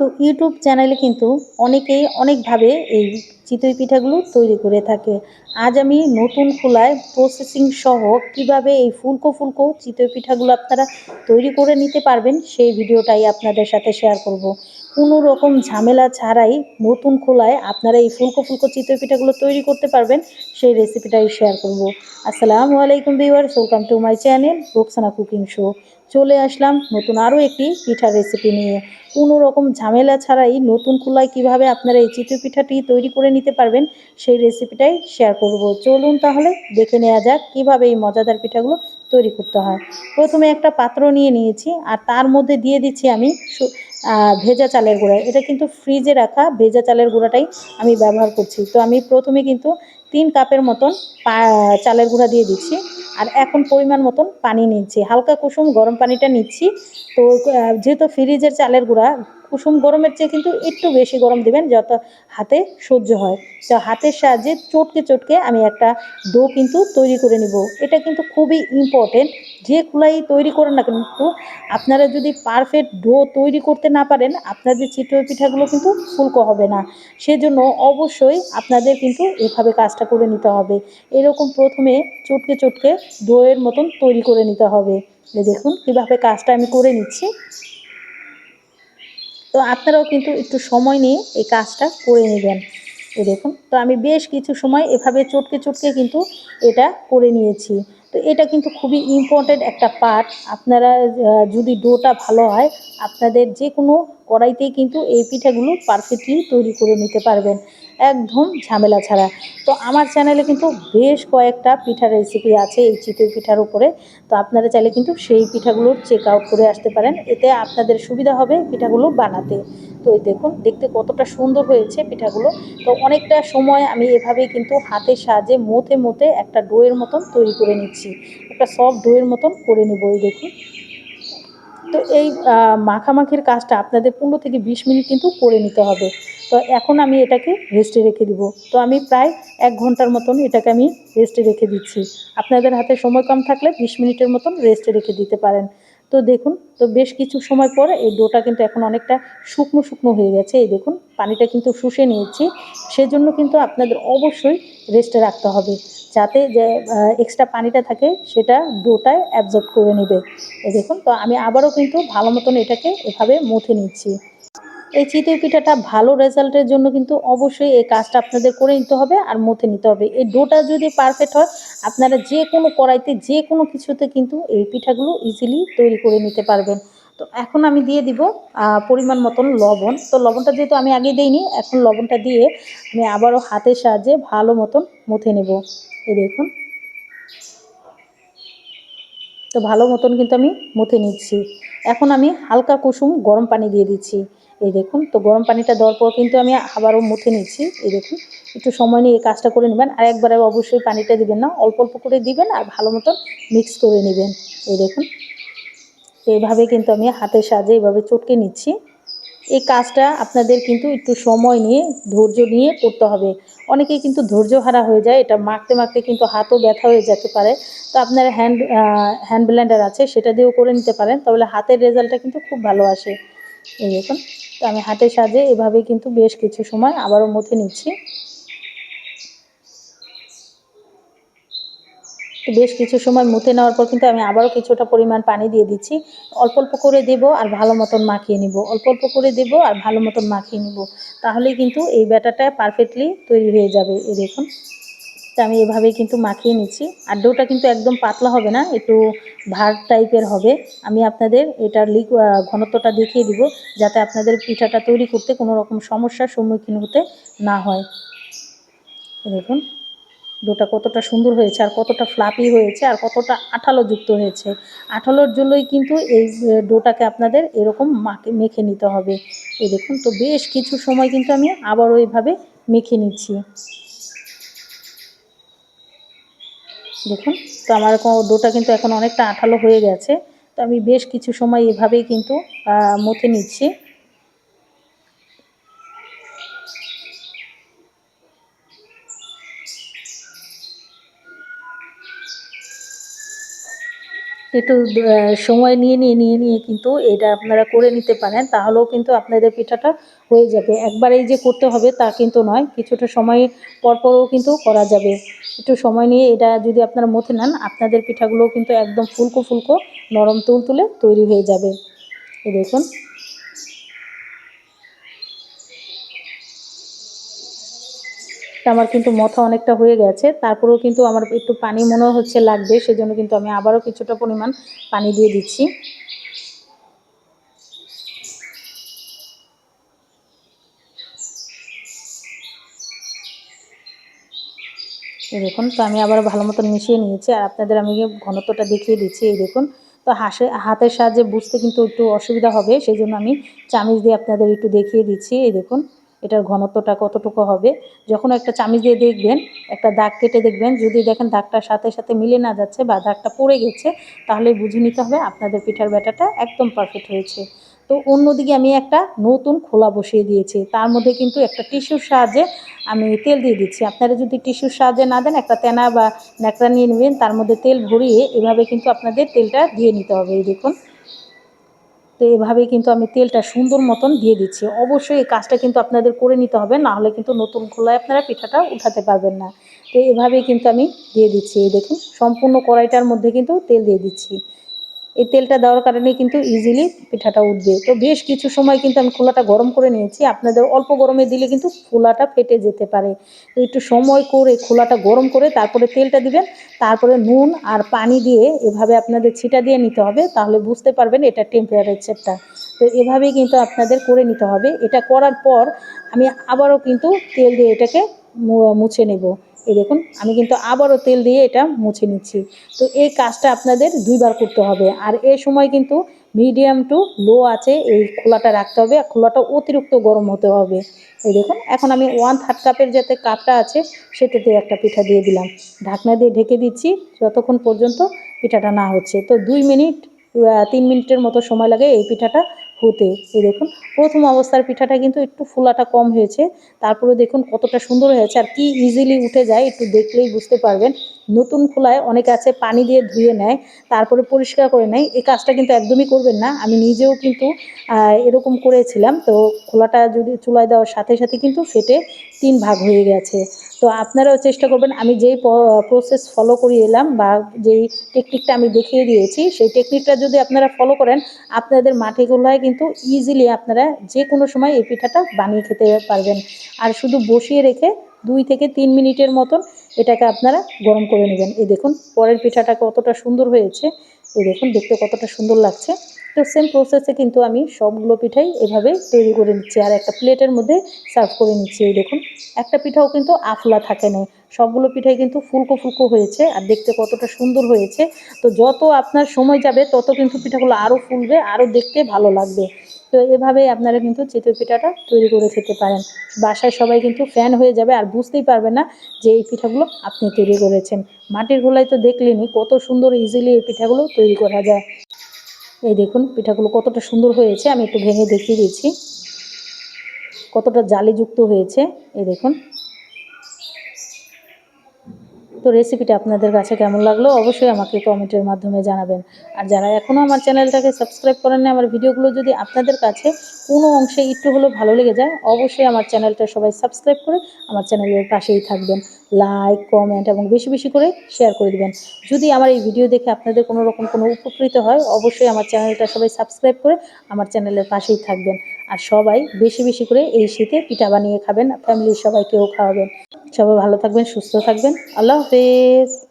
তো ইউটিউব চ্যানেলে কিন্তু অনেকেই অনেকভাবে এই চিতই পিঠাগুলো তৈরি করে থাকে আজ আমি নতুন খোলায় প্রসেসিং সহ কীভাবে এই ফুলকো ফুলকো চিতই পিঠাগুলো আপনারা তৈরি করে নিতে পারবেন, সেই ভিডিওটাই আপনাদের সাথে শেয়ার করব। কোনো রকম ঝামেলা ছাড়াই নতুন খোলায় আপনারা এই ফুলকো ফুলকো চিতই পিঠাগুলো তৈরি করতে পারবেন, সেই রেসিপিটাই শেয়ার করব। আসসালামু আলাইকুম viewers welcome to my channel Roksana cooking show চলে আসলাম নতুন আরও একটি পিঠার রেসিপি নিয়ে। কোনো রকম ঝামেলা ছাড়াই নতুন খোলায় কীভাবে আপনারা এই চিতই পিঠাটি তৈরি করে নিতে পারবেন সেই রেসিপিটাই শেয়ার করব। চলুন তাহলে দেখে নেওয়া যাক কীভাবে এই মজাদার পিঠাগুলো তৈরি করতে হয়। প্রথমে একটা পাত্র নিয়ে নিয়েছি আর তার মধ্যে দিয়ে দিচ্ছি আমি ভেজা চালের গুঁড়া। এটা কিন্তু ফ্রিজে রাখা ভেজা চালের গুঁড়াটাই আমি ব্যবহার করছি। তো আমি প্রথমে কিন্তু তিন কাপের মতন চালের গুঁড়া দিয়ে দিচ্ছি। আর এখন পরিমাণ মতন পানি নিচ্ছি। হালকা কুসুম গরম পানিটা নিচ্ছি। তো যেহেতু ফ্রিজের চালের গুঁড়া কুসুম গরমের চেয়ে কিন্তু একটু বেশি গরম দিবেন যত হাতে সহ্য হয়। তো হাতের সাহায্যে চটকে চটকে আমি একটা ডো কিন্তু তৈরি করে নিব। এটা কিন্তু খুবই ইম্পর্টেন্ট যে খোলাই তৈরি করেন না কিন্তু আপনারা যদি পারফেক্ট ডো তৈরি করতে না পারেন আপনাদের চিতই পিঠাগুলো কিন্তু ফুলকো হবে না। সেজন্য অবশ্যই আপনাদের কিন্তু এভাবে কাজটা করে নিতে হবে। এরকম প্রথমে চটকে চটকে ডোয়ের মতন তৈরি করে নিতে হবে। দেখুন কীভাবে কাজটা আমি করে নিচ্ছি। তো আপনারাও কিন্তু একটু সময় নিয়ে এই কাজটা করে নেবেন। এই দেখুন, তো আমি বেশ কিছু সময় এভাবে চটকে চটকে কিন্তু এটা করে নিয়েছি। তো এটা কিন্তু খুবই ইম্পর্টেন্ট একটা পার্ট আপনারা যদি ডোটা ভালো হয়, আপনাদের যে কোনো কড়াইতেই কিন্তু এই পিঠাগুলো পারফেক্টলি তৈরি করে নিতে পারবেন। একদম ঝামেলা ছাড়া। তো আমার চ্যানেলে কিন্তু বেশ কয়েকটা পিঠার রেসিপি আছে এই চিতই পিঠার উপরে। তো আপনারা চাইলে কিন্তু সেই পিঠাগুলোর চেক আউট করে আসতে পারেন। এতে আপনাদের সুবিধা হবে পিঠাগুলো বানাতে। তো দেখুন, দেখতে কতটা সুন্দর হয়েছে পিঠাগুলো। তো অনেকটা সময় আমি এভাবেই কিন্তু হাতের সাহায্যে মথে মথে একটা ডোয়ের মতন তৈরি করে নিচ্ছি। একটা সফট ডোয়ের মতন করে নেব এই দেখুন। তো এই মাখামাখির কাজটা আপনাদের পনেরো থেকে বিশ মিনিট কিন্তু করে নিতে হবে। তো এখন আমি এটাকে রেস্টে রেখে দিব। তো আমি প্রায় এক ঘণ্টার মতন এটাকে আমি রেস্টে রেখে দিচ্ছি। আপনাদের হাতে সময় কম থাকলে বিশ মিনিটের মতন রেস্টে রেখে দিতে পারেন। তো দেখুন, তো বেশ কিছু সময় পর এই ডোটা কিন্তু এখন অনেকটা শুকনো শুকনো হয়ে গেছে। এই দেখুন, পানিটা কিন্তু শুষে নিয়েছি। সেজন্য কিন্তু আপনাদের অবশ্যই রেস্টে রাখতে হবে, যাতে যে এক্সট্রা পানিটা থাকে সেটা ডোটায় অ্যাবজর্ব করে নেবে। এই দেখুন, তো আমি আবারও কিন্তু ভালো মতন এটাকে এভাবে মুথে নিচ্ছি। এই চিতই পিঠাটা ভালো রেজাল্টের জন্য কিন্তু অবশ্যই এই কাজটা আপনাদের করে নিতে হবে আর মথে নিতে হবে। এই ডোটা যদি পারফেক্ট হয়, আপনারা যে কোনো কড়াইতে যে কোনো কিছুতে কিন্তু এই পিঠাগুলো ইজিলি তৈরি করে নিতে পারবেন। তো এখন আমি দিয়ে দিব পরিমাণ মতন লবণ। তো লবণটা যেহেতু আমি আগে দিইনি, এখন লবণটা দিয়ে আমি আবারও হাতের সাহায্যে ভালো মতন মুথে নেব। এই দেখুন। তো ভালো মতন কিন্তু আমি মুথে নিচ্ছি। এখন আমি হালকা কুসুম গরম পানি দিয়ে দিচ্ছি। এই দেখুন, তো গরম পানিটা দেওয়ার পর কিন্তু আমি আবারও মুথে নিচ্ছি। এই দেখুন, একটু সময় নিয়ে এই কাজটা করে নেবেন। আর একবারে অবশ্যই পানিটা দিবেন না, অল্প অল্প করে দিবেন আর ভালো মতন মিক্স করে নেবেন। এই দেখুন, এইভাবে কিন্তু আমি হাতের সাহায্যে এইভাবে চটকে নিচ্ছি। এই কাজটা আপনাদের কিন্তু একটু সময় নিয়ে, ধৈর্য নিয়ে করতে হবে। অনেকেই কিন্তু ধৈর্য হারা হয়ে যায়, এটা মাখতে মাখতে কিন্তু হাতও ব্যথা হয়ে যেতে পারে। তো আপনার হ্যান্ড হ্যান্ড ব্লেন্ডার আছে, সেটা দিয়েও করে নিতে পারেন, তাহলে হাতের রেজাল্টটা কিন্তু খুব ভালো আসে। এই তো আমি হাতের সাহায্যে এভাবে কিন্তু বেশ কিছু সময় আবারও মথে নিচ্ছি। বেশ কিছু সময় মুতে নেওয়ার পর কিন্তু আমি আবারও কিছুটা পরিমাণ পানি দিয়ে দিচ্ছি। অল্প অল্প করে দেবো আর ভালো মতন মাখিয়ে নিব। অল্প অল্প করে দেবো আর ভালো মতন মাখিয়ে নিব। তাহলেই কিন্তু এই ব্যাটারটা পারফেক্টলি তৈরি হয়ে যাবে, এই দেখুন। তো আমি এভাবেই কিন্তু মাখিয়ে নিচ্ছি। আর ডোটা কিন্তু একদম পাতলা হবে না, একটু ভার টাইপের হবে। আমি আপনাদের এটার লিক ঘনত্বটা দেখিয়ে দিব, যাতে আপনাদের পিঠাটা তৈরি করতে কোনো রকম সমস্যার সম্মুখীন হতে না হয়। দেখুন, ডোটা কতটা সুন্দর হয়েছে, আর কতটা ফ্লাপি হয়েছে, আর কতটা আঠালো যুক্ত হয়েছে। আঠালোর জন্যই কিন্তু এই ডোটাকে আপনাদের এরকম মেখে নিতে হবে। এই দেখুন তো বেশ কিছু সময় কিন্তু আমি আবারও এইভাবে মেখে নিচ্ছি। দেখুন, তো আমার ডোটা কিন্তু এখন অনেকটা আঠালো হয়ে গেছে। তো আমি বেশ কিছু সময় এভাবেই কিন্তু মথে নিচ্ছি। একটু সময় নিয়ে নিয়ে নিয়ে নিয়ে কিন্তু এটা আপনারা করে নিতে পারেন। তাহলেও কিন্তু আপনাদের পিঠাটা হয়ে যাবে। একবারেই যে করতে হবে তা কিন্তু নয়, কিছুটা সময় পর পরও কিন্তু করা যাবে। একটু সময় নিয়ে এটা যদি আপনারা মথে নেন, আপনাদের পিঠাগুলো কিন্তু একদম ফুলকো ফুলকো, নরম তুল তুলে তৈরি হয়ে যাবে। এই দেখুন। আমার কিন্তু মথা অনেকটা হয়ে গেছে। তারপরেও কিন্তু আমার একটু পানি মনে হচ্ছে লাগবে, সেজন্য কিন্তু আমি আবারও কিছুটা পরিমাণ পানি দিয়ে দিচ্ছি। দেখুন, তো আমি আবার ভালো মতন মিশিয়ে নিয়েছি আর আপনাদের আমি ঘনত্বটা দেখিয়ে দিচ্ছি, এই দেখুন। তো হাসে, হাতের সাহায্যে বুঝতে কিন্তু একটু অসুবিধা হবে সেই জন্য আমি চামিচ দিয়ে আপনাদের একটু দেখিয়ে দিচ্ছি, এই দেখুন, এটার ঘনত্বটা কতটুকু হবে। যখন একটা চামিচ দিয়ে দেখবেন, একটা দাগ কেটে দেখবেন, যদি দেখেন দাগটার সাথে সাথে মিলে না যাচ্ছে বা দাগটা পড়ে গেছে, তাহলে বুঝে নিতে হবে আপনাদের পিঠার ব্যাটাটা একদম পারফেক্ট হয়েছে। তো অন্যদিকে আমি একটা নতুন খোলা বসিয়ে দিয়েছি। তার মধ্যে কিন্তু একটা টিস্যুর সাহায্যে আমি তেল দিয়ে দিচ্ছি। আপনারা যদি টিস্যুর সাহায্যে না দেন, একটা তেনা বা ন্যাকড়া নিয়ে নেবেন, তার মধ্যে তেল ভরিয়ে এভাবে কিন্তু আপনাদের তেলটা দিয়ে নিতে হবে। এই দেখুন। তো এভাবেই কিন্তু আমি তেলটা সুন্দর মতন দিয়ে দিচ্ছি। অবশ্যই এই কাজটা কিন্তু আপনাদের করে নিতে হবে, না হলে কিন্তু নতুন খোলায় আপনারা পিঠাটা উঠাতে পারবেন না। তো এভাবেই কিন্তু আমি দিয়ে দিচ্ছি। এই দেখুন, সম্পূর্ণ কড়াইটার মধ্যে কিন্তু তেল দিয়ে দিচ্ছি। এই তেলটা দেওয়ার কারণে কিন্তু ইজিলি পিঠাটা উঠবে। তো বেশ কিছু সময় কিন্তু আমি খোলাটা গরম করে নিয়েছি। আপনাদের অল্প গরমে দিলে কিন্তু খোলাটা ফেটে যেতে পারে। তো একটু সময় করে খোলাটা গরম করে তারপরে তেলটা দিবেন, তারপরে নুন আর পানি দিয়ে এভাবে আপনাদের ছিটা দিয়ে নিতে হবে, তাহলে বুঝতে পারবেন এটা টেম্পারেচারটা তো এভাবেই কিন্তু আপনাদের করে নিতে হবে। এটা করার পর আমি আবারও কিন্তু তেল দিয়ে এটাকে মুছে নেব। এই দেখুন, আমি কিন্তু আবারও তেল দিয়ে এটা মুছে নিচ্ছি। তো এই কাজটা আপনাদের দুইবার করতে হবে। আর এ সময় কিন্তু মিডিয়াম টু লো আছে, এই খোলাটা রাখতে হবে। আর খোলাটা অতিরিক্ত গরম হতে হবে। এই দেখুন, এখন আমি ওয়ান থার্ড কাপের যাতে কাপটা আছে, সেটাতে একটা পিঠা দিয়ে দিলাম। ঢাকনা দিয়ে ঢেকে দিচ্ছি, যতক্ষণ পর্যন্ত পিঠাটা না হচ্ছে। তো দুই মিনিট তিন মিনিটের মতো সময় লাগে এই পিঠাটা হতে এই দেখুন, প্রথম অবস্থার পিঠাটা কিন্তু একটু ফুলাটা কম হয়েছে। তারপরে দেখুন কতটা সুন্দর হয়েছে আর কি ইজিলি উঠে যায়, একটু দেখলেই বুঝতে পারবেন। নতুন খোলায় অনেক আছে, পানি দিয়ে ধুয়ে নেয়, তারপরে পরিষ্কার করে নেয়। এই কাজটা কিন্তু একদমই করবেন না। আমি নিজেও কিন্তু এরকম করেছিলাম। তো খোলাটা যদি চুলায় দেওয়ার সাথে সাথে কিন্তু ফেটে তিন ভাগ হয়ে গেছে। তো আপনারাও চেষ্টা করবেন, আমি যেই প্রসেস ফলো করিয়ে এলাম বা যেই টেকনিকটা আমি দেখিয়ে দিয়েছি, সেই টেকনিকটা যদি আপনারা ফলো করেন, আপনাদের মাটি গোলায় কিন্তু ইজিলি আপনারা যে কোনো সময় এই পিঠাটা বানিয়ে খেতে পারবেন। আর শুধু বসিয়ে রেখে দুই থেকে তিন মিনিটের মতন এটাকে আপনারা গরম করে নেবেন। এই দেখুন, পরের পিঠাটা কতটা সুন্দর হয়েছে। এই দেখুন, দেখতে কতটা সুন্দর লাগছে। তো সেম প্রসেসে কিন্তু আমি সবগুলো পিঠাই এভাবে তৈরি করে নিচ্ছি। আর একটা প্লেটের মধ্যে সার্ভ করে নিচ্ছি, এই দেখুন। একটা পিঠাও কিন্তু আফলা থাকে না সবগুলো পিঠাই কিন্তু ফুলকো ফুলকো হয়েছে আর দেখতে কতটা সুন্দর হয়েছে। তো যত আপনার সময় যাবে, তত কিন্তু পিঠাগুলো আরও ফুলবে আরও দেখতে ভালো লাগবে। তো এভাবেই আপনারা কিন্তু চিতই পিঠাটা তৈরি করে খেতে পারেন। বাসায় সবাই কিন্তু ফ্যান হয়ে যাবে আর বুঝতেই পারবে না যে এই পিঠাগুলো আপনি তৈরি করেছেন। মাটির গোলায় তো দেখলেনি কত সুন্দর ইজিলি এই পিঠাগুলো তৈরি করা যায়। এই দেখুন, পিঠাগুলো কতটা সুন্দর হয়েছে, আমি একটু ভেঙে দেখিয়ে দিচ্ছি। কতটা জালিযুক্ত হয়েছে, এই দেখুন। তো রেসিপিটা আপনাদের কাছে কেমন লাগল, অবশ্যই আমাকে কমেন্টের মাধ্যমে জানাবেন। আর যারা এখনও আমার চ্যানেলটাকে সাবস্ক্রাইব করেন না আমার ভিডিওগুলো যদি আপনাদের কাছে কোনো অংশে একটু হলেও ভালো লেগে যায়, অবশ্যই আমার চ্যানেলটা সবাই সাবস্ক্রাইব করে আমার চ্যানেলের পাশেই থাকবেন। লাইক কমেন্ট এবং বেশি বেশি করে শেয়ার করে দেবেন। যদি আমার এই ভিডিও দেখে আপনাদের কোনো রকম কোনো উপকৃত হয়, অবশ্যই আমার চ্যানেলটা সবাই সাবস্ক্রাইব করে আমার চ্যানেলের পাশেই থাকবেন। আর সবাই বেশি বেশি করে এই শীতে পিঠা বানিয়ে খাবেন ফ্যামিলির সবাইকেও খাওয়াবেন। সবাই ভালো থাকবেন, সুস্থ থাকবেন। আল্লাহ হাফেজ।